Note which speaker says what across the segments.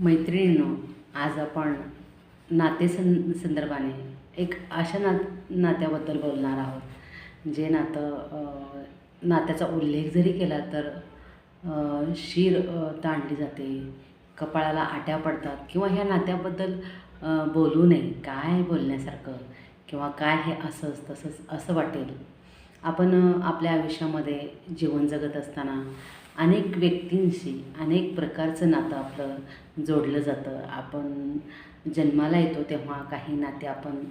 Speaker 1: मैत्रिणीनो आज आपण नातेसं संदर्भाने एक अशा ना नात्याबद्दल बोलणार आहोत. जे नातं नात्याचा उल्लेख जरी केला तर शिर शीर ताणली जाते कपाळाला आट्या पडतात किंवा ह्या नात्याबद्दल बोलू नये काय बोलण्यासारखं किंवा काय हे असंच तसंच असं वाटेल. आपण आपल्या आयुष्यामध्ये जीवन जगत असताना अनेक व्यक्तींशी अनेक प्रकारचं नातं आपलं जोडलं जातं. आपण जन्माला येतो तेव्हा काही नाते आपण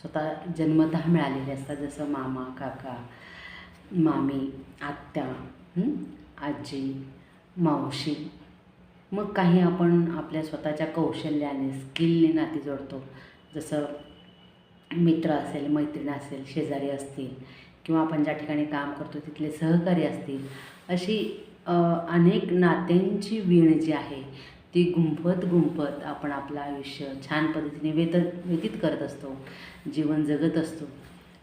Speaker 1: स्वतः जन्मतः मिळालेले असतात जसं मामा काका मामी आत्या आजी मावशी. मग काही आपण आपल्या स्वतःच्या कौशल्याने स्किलने नाती जोडतो. जसं मित्र असेल मैत्रीण असेल शेजारी असतील किंवा आपण ज्या ठिकाणी काम करतो तिथले सहकारी असतील अशी अनेक नात्यांची वीण जी आहे ती गुंफत गुंफत आपण आपलं आयुष्य छान पद्धतीने वेत व्यतीत करत असतो जीवन जगत असतो.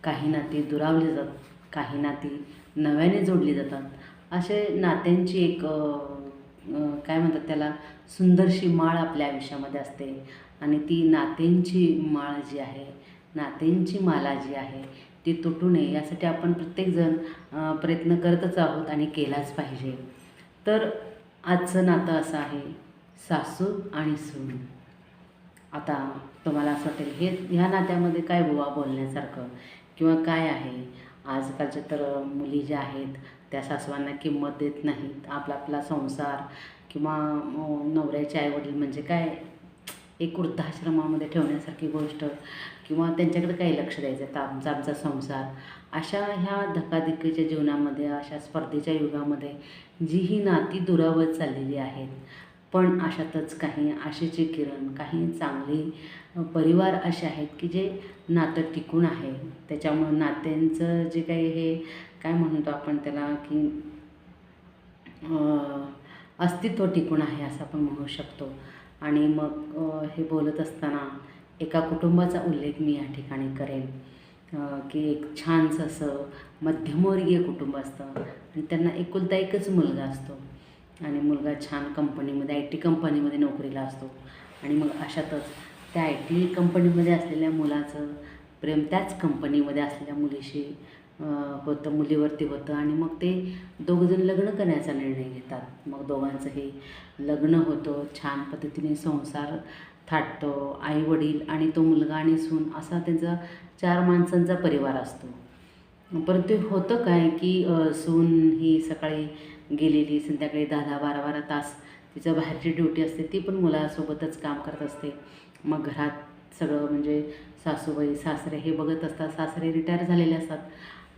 Speaker 1: काही नाती दुरावली जातात काही नाती नव्याने जोडली जातात. असे नात्यांची एक काय म्हणतात त्याला सुंदरशी माळ आपल्या आयुष्यामध्ये असते. आणि ती नात्यांची माळ जी आहे नात्यांची माला जी आहे ती तुटू नये यासाठी आपण प्रत्येकजण प्रयत्न करतच आहोत आणि केलाच पाहिजे. तर आजचं नातं असं आहे सासू आणि सून. आता तुम्हाला असं वाटेल हे ह्या नात्यामध्ये काय बुवा बोलण्यासारखं किंवा काय आहे? आजकालच्या तर मुली ज्या आहेत त्या सासवांना किंमत देत नाहीत. आपला आपला संसार किंवा नवऱ्याचे आईवडील म्हणजे काय? एक वृद्धाश्रमामध्ये ठेवण्यासारखी गोष्ट किंवा त्यांच्याकडे काही लक्ष द्यायचं तर आमचा आमचा संसार अशा ह्या धकाधकीच्या जीवनामध्ये अशा स्पर्धेच्या युगामध्ये जी ही नाती दुरावत चाललेली आहेत. पण अशातच काही आशेचे किरण काही चांगले परिवार असे आहेत की जे नातं टिकून आहे. त्याच्यामुळं नात्यांचं जे काही हे काय म्हणतो आपण त्याला की अस्तित्व टिकून आहे असं आपण म्हणू शकतो. आणि मग हे बोलत असताना एका कुटुंबाचा उल्लेख मी या ठिकाणी करेन. की एक छानसं असं मध्यमवर्गीय कुटुंब असतं आणि त्यांना एकुलता एकच मुलगा असतो. आणि मुलगा छान कंपनीमध्ये आय टी कंपनीमध्ये नोकरीला असतो. आणि मग अशातच त्या आय टी कंपनीमध्ये असलेल्या मुलाचं प्रेम त्याच कंपनीमध्ये असलेल्या मुलीशी होतं मुलीवरती होतं आणि मग ते दोघंजण लग्न करण्याचा निर्णय घेतात. मग दोघांचं हे लग्न होतं छान पद्धतीने संसार थाटतो आई वडील आणि तो मुलगा आणि सून असा त्यांचा चार माणसांचा परिवार असतो. परंतु होतं काय की सून ही सकाळी गेलेली संध्याकाळी दहा दहा बारा बारा तास तिचं बाहेरची ड्युटी असते ती पण मुलासोबतच काम करत असते. मग घरात सगळं म्हणजे सासूबाई सासरे हे बघत असतात सासरे रिटायर झालेले असतात.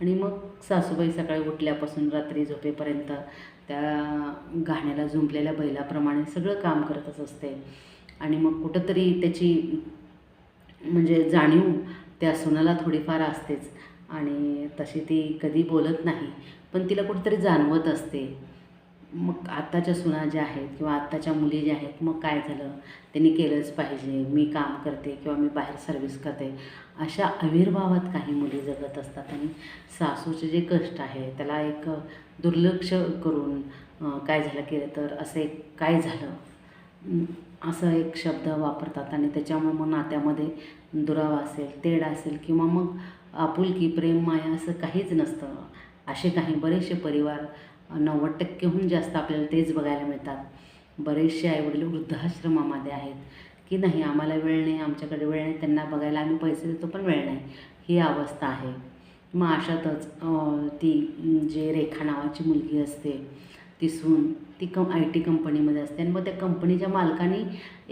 Speaker 1: आणि मग सासूबाई सकाळी उठल्यापासून रात्री झोपेपर्यंत त्या गाण्याला झुंपलेल्या बैलाप्रमाणे सगळं काम करतच असते. आणि मग कुठंतरी त्याची म्हणजे जाणीव त्या सुनाला थोडीफार असतेच. आणि तशी ती कधी बोलत नाही पण तिला कुठेतरी जाणवत असते. मग आत्ताच्या सुना ज्या आहेत किंवा आत्ताच्या मुली ज्या आहेत मग काय झालं? त्यांनी केलंच पाहिजे. मी काम करते किंवा मी बाहेर सर्व्हिस करते. अशा आविर्भावात काही मुली जगत असतात आणि सासूचे जे कष्ट आहे त्याला एक दुर्लक्ष करून काय झालं केलं तर असं एक काय झालं? असं एक शब्द वापरतात आणि त्याच्यामुळे मग नात्यामध्ये दुरावा असेल तेढ असेल किंवा मग आपुलकी प्रेम माया असं काहीच नसतं. असे काही बरेचसे परिवार नव्वद टक्केहून जास्त आपल्याला तेच बघायला मिळतात. बरेचसे आईवडील वृद्धाश्रमामध्ये आहेत की नाही आम्हाला वेळ नाही आमच्याकडे वेळ नाही त्यांना बघायला आम्ही पैसे देतो पण वेळ नाही. ही अवस्था आहे. मग अशातच ती जे रेखा नावाची मुलगी असते ती सून ती कं आय टी कंपनीमध्ये असते आणि मग त्या कंपनीच्या मालकाने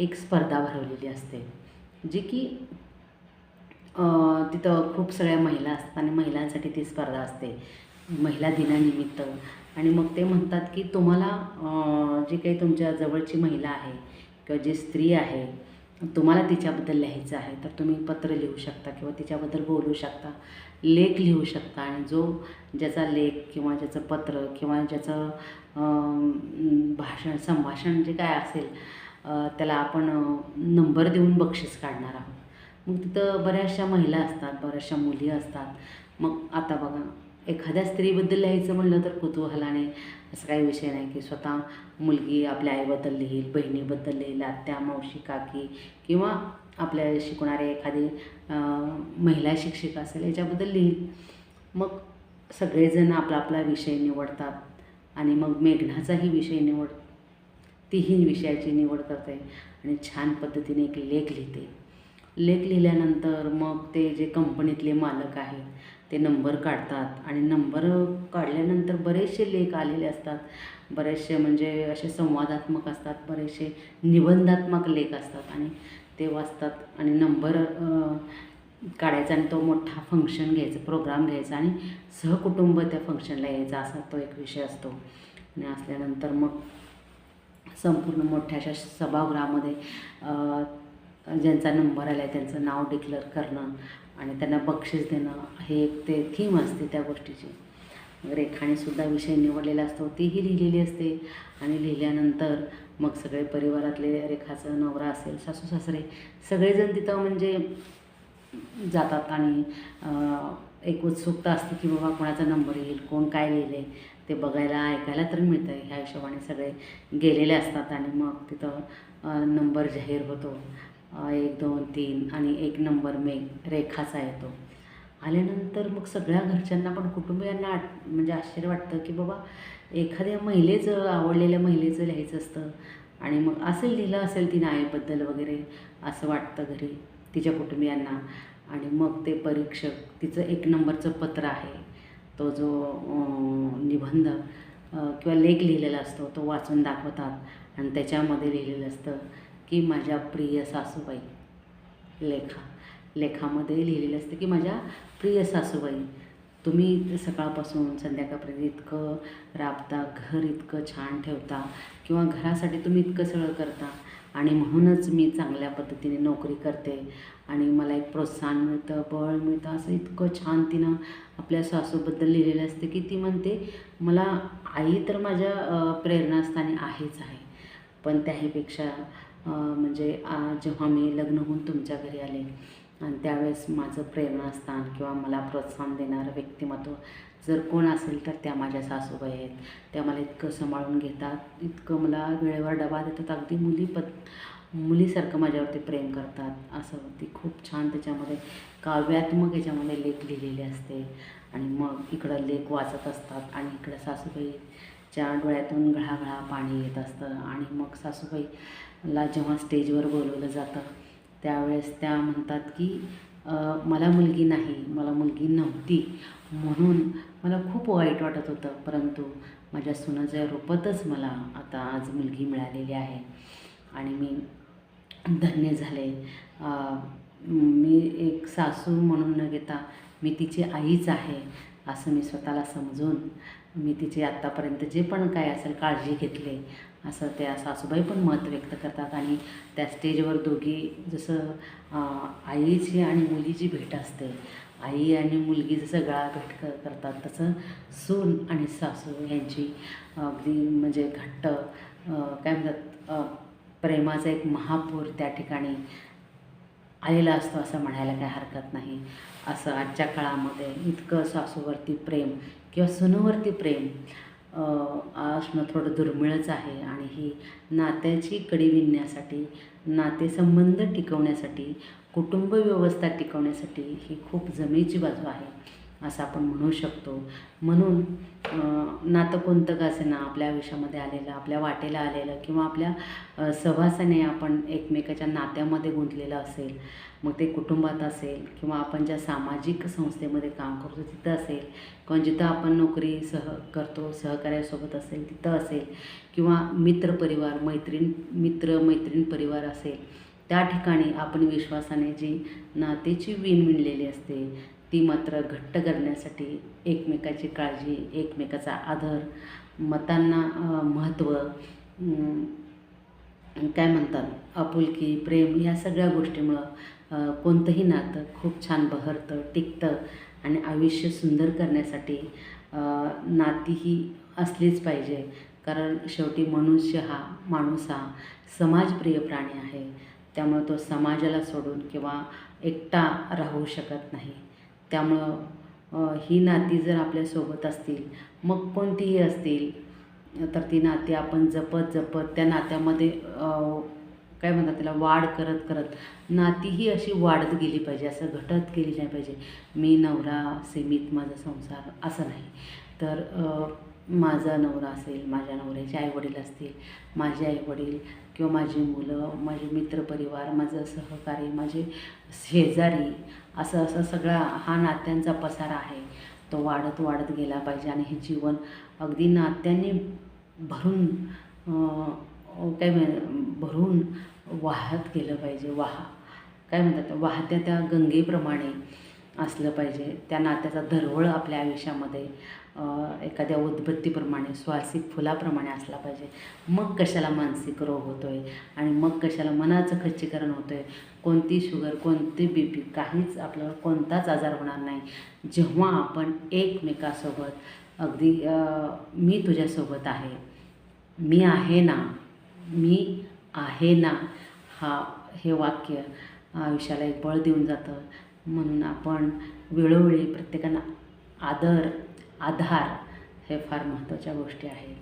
Speaker 1: एक स्पर्धा भरवलेली असते. जी की तिथं खूप सगळ्या महिला असतात आणि महिलांसाठी ती स्पर्धा असते. महिला दिनानिमित्त. आणि मग ते म्हणतात की तुम्हाला जी काही तुमच्या जवळची महिला आहे किंवा जी स्त्री आहे तुम्हाला तिच्याबद्दल लिहायचं आहे तर तुम्ही पत्र लिहू शकता किंवा तिच्याबद्दल बोलू शकता लेख लिहू शकता. आणि जो ज्याचा लेख किंवा ज्याचं पत्र किंवा ज्याचं भाषण संभाषण जे काय असेल त्याला आपण नंबर देऊन बक्षीस काढणार आहोत. मग तिथं बऱ्याचशा महिला असतात बऱ्याचशा मुली असतात. मग आता बघा एखाद्या स्त्रीबद्दल लिहायचं म्हणलं तर कुतूहलाने असं काही विषय नाही की स्वतः मुलगी आपल्या आईबद्दल लिहील बहिणीबद्दल लिहिल आत्या मावशी काकी किंवा आपल्या शिकणारे एखादी महिला शिक्षिका असेल याच्याबद्दल लिहील. मग सगळेजण आपला आपला विषय निवडतात आणि मग मेघनाचाही विषय निवड तीही विषयाची निवड करते आणि छान पद्धतीने एक लेख लिहिते. लेख लिहिल्यानंतर मग ते जे कंपनीतले मालक आहेत ते नंबर काढतात आणि नंबर काढल्यानंतर बरेचसे लेख आलेले असतात. बरेचसे म्हणजे असे संवादात्मक असतात बरेचसे निबंधात्मक लेख असतात आणि ते वाचतात आणि नंबर काढायचा आणि तो मोठा फंक्शन घ्यायचा प्रोग्राम घ्यायचा आणि सहकुटुंब त्या फंक्शनला यायचा असा तो एक विषय असतो. आणि असल्यानंतर मग संपूर्ण मोठ्या अशा सभागृहामध्ये ज्यांचा नंबर आला आहे त्यांचं नाव डिक्लेअर करणं आणि त्यांना बक्षीस देणं हे एक ते थीम असते त्या गोष्टीची. रेखानेसुद्धा विषय निवडलेला असतो तीही लिहिलेली असते. आणि लिहिल्यानंतर मग सगळे परिवारातले रेखाचं नवरा असेल सासू सासरे सगळेजण तिथं म्हणजे जातात आणि एक उत्सुकता असते की बाबा कोणाचा नंबर येईल कोण काय लिहिले ते बघायला ऐकायला तर मिळतं ह्या हिशोबाने सगळे गेलेले असतात आणि मग तिथं नंबर जाहीर होतो. एक दोन तीन आणि एक नंबर मे रेखाचा येतो. आल्यानंतर मग सगळ्या घरच्यांना पण कुटुंबियांना आट म्हणजे आश्चर्य वाटतं की बाबा एखाद्या महिलेचं आवडलेल्या महिलेचं लिहायचं असतं आणि मग असेल लिहिलं असेल तिने आईबद्दल वगैरे असं वाटतं घरी तिच्या कुटुंबियांना. आणि मग ते परीक्षक तिचं एक नंबरचं पत्र आहे तो जो निबंध किंवा लेख लिहिलेला असतो तो वाचून दाखवतात आणि त्याच्यामध्ये लिहिलेलं असतं. की माझ्या प्रिय सासूबाई. लेखा. लेखामध्ये लिहिलेलं असतं की माझ्या प्रिय सासूबाई. तुम्ही सकाळपासून संध्याकाळपर्यंत इतकं राबता घर इतकं छान ठेवता किंवा घरासाठी तुम्ही इतकं सगळं करता आणि म्हणूनच मी चांगल्या पद्धतीने नोकरी करते आणि मला एक प्रोत्साहन मिळतं बळ मिळतं असं इतकं छान तिनं आपल्या सासूबद्दल लिहिलेलं असतं की ती म्हणते मला आई तर माझ्या प्रेरणास्थानी आहेच आहे. पण त्याहीपेक्षा म्हणजे जेव्हा मी लग्न होऊन तुमच्या घरी आले आणि त्यावेळेस माझं प्रेरणास्थान किंवा मला प्रोत्साहन देणारं व्यक्तिमत्व जर कोण असेल तर त्या माझ्या सासूबाई आहेत. त्या मला इतकं सांभाळून घेतात. इतकं मला वेळेवर डबा देतात. अगदी मुली पत मुलीसारखं माझ्यावरती प्रेम करतात. असं ती खूप छान त्याच्यामध्ये काव्यात्मक याच्यामध्ये लेख लिहिलेले असते. आणि मग इकडं लेख वाचत असतात. आणि इकडं च्या डोळ्यातून घळाघळा पाणी येत असतं आणि मग सासूबाईला जेव्हा स्टेजवर बोलवलं जातं त्यावेळेस त्या म्हणतात की मला मुलगी नाही मला मुलगी नव्हती. म्हणून मला खूप वाईट वाटत होतं परंतु माझ्या सुनाच्या रूपातच मला आता आज मुलगी मिळालेली आहे. आणि मी धन्य झाले. मी एक सासू म्हणून न घेता मी तिची आईच आहे असं मी स्वतःला समजून मी तिची आत्तापर्यंत जे पण काय असेल काळजी घेतली असं त्या सासूबाई पण मत व्यक्त करतात. आणि त्या स्टेजवर दोघी जसं आईची आणि मुलीची भेट असते. आई आणि मुलगी जसं गळा भेट करतात तसं सून आणि सासू यांची अगदी म्हणजे घट्ट काय म्हणतात प्रेमाचा एक महापूर त्या ठिकाणी आलेला असतो असं म्हणायला काही हरकत नाही. असं आजच्या काळामध्ये इतकं सासूवरती प्रेम किंवा सुनवरती प्रेम असणं थोडं दुर्मिळच आहे आणि ही नात्याची कडी विणण्यासाठी नातेसंबंध टिकवण्यासाठी कुटुंब व्यवस्था टिकवण्यासाठी ही खूप जमेची बाजू आहे. असं आपण म्हणू शकतो. म्हणून नातं कोणतं का असेना आपल्या आयुष्यामध्ये आलेलं आपल्या वाटेला आलेलं किंवा आपल्या सहवासाने आपण एकमेकाच्या नात्यामध्ये गुंतलेलं असेल मग ते कुटुंबात असेल किंवा आपण ज्या सामाजिक संस्थेमध्ये काम करतो तिथं असेल किंवा जिथं आपण नोकरी सह करतो सहकार्यासोबत असेल तिथं असेल किंवा मित्रपरिवार मैत्रीण मित्र मैत्रीण परिवार असेल त्या ठिकाणी आपण विश्वासाने जी नातेची विण विणलेली असते ती मात्र घट्ट करण्यासाठी एकमेकाची काळजी एकमेकाचा आदर मतांना महत्त्व काय म्हणतात? आपुलकी प्रेम या सगळ्या गोष्टीमुळं कोणतंही नातं खूप छान बहरतं टिकतं आणि आयुष्य सुंदर करण्यासाठी नातीही नाती ही असलीच पाहिजे. कारण शेवटी मनुष्य हा माणूस हा समाजप्रिय प्राणी आहे. त्यामुळं तो समाजाला सोडून किंवा एकटा राहू शकत नाही. त्यामुळं ही नाती जर आपल्यासोबत असतील मग कोणतीही असतील तर ती नाती आपण जपत जपत त्या नात्यामध्ये काय म्हणतात त्याला वाढ करत करत नाती ही अशी वाढत गेली पाहिजे असं घटत गेली नाही पाहिजे. मी नवरा सीमित माझा संसार असं नाही. तर माझा नवरा असेल माझ्या नवऱ्याचे आईवडील असतील माझे आईवडील किंवा माझी मुलं माझे मित्रपरिवार माझं सहकारी माझे शेजारी असं असं सगळा हा नात्यांचा पसारा आहे. तो वाढत वाढत गेला पाहिजे आणि हे जीवन अगदी नात्यांनी भरून काय म्हण भरून वाहत गेलं पाहिजे. वाहा काय म्हणतात वाहत्या त्या गंगेप्रमाणे. असलं पाहिजे. त्या नात्याचा धरवळ आपल्या आयुष्यामध्ये एखाद्या उदबत्तीप्रमाणे स्वासिक फुलाप्रमाणे असला पाहिजे. मग कशाला मानसिक रोग होतो आहे आणि मग कशाला मनाचं खच्चीकरण होतं आहे कोणती शुगर कोणती बी पी काहीच आपल्याला कोणताच आजार होणार नाही. जेव्हा आपण एकमेकासोबत अगदी मी तुझ्यासोबत आहे. मी आहे ना मी आहे ना हा हे वाक्य आयुष्याला एक बळ देऊन जातं. म्हणून आपण वेळोवेळी प्रत्येकांना आदर आधार हे फार महत्त्वाच्या गोष्टी आहेत.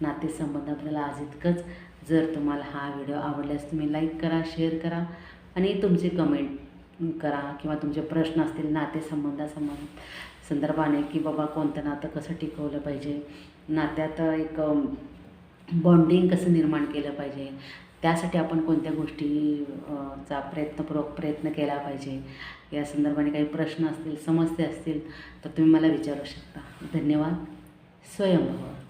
Speaker 1: नातेसंबंध आपल्याला आज इतकंच. जर तुम्हाला हा व्हिडिओ आवडल्यास तुम्ही लाईक करा शेअर करा आणि तुमचे कमेंट करा किंवा तुमचे प्रश्न असतील नातेसंबंधासंबंध संदर्भाने की बाबा कोणतं नातं कसं टिकवलं पाहिजे. नात्यात एक बॉन्डिंग कसं निर्माण केलं पाहिजे. त्यासाठी आपण कोणत्या गोष्टी चा प्रयत्नपूर्वक प्रयत्न केला पाहिजे? या संदर्भाने काही प्रश्न असतील समस्या असतील तर तुम्ही मला विचारू शकता. धन्यवाद. स्वयंभव.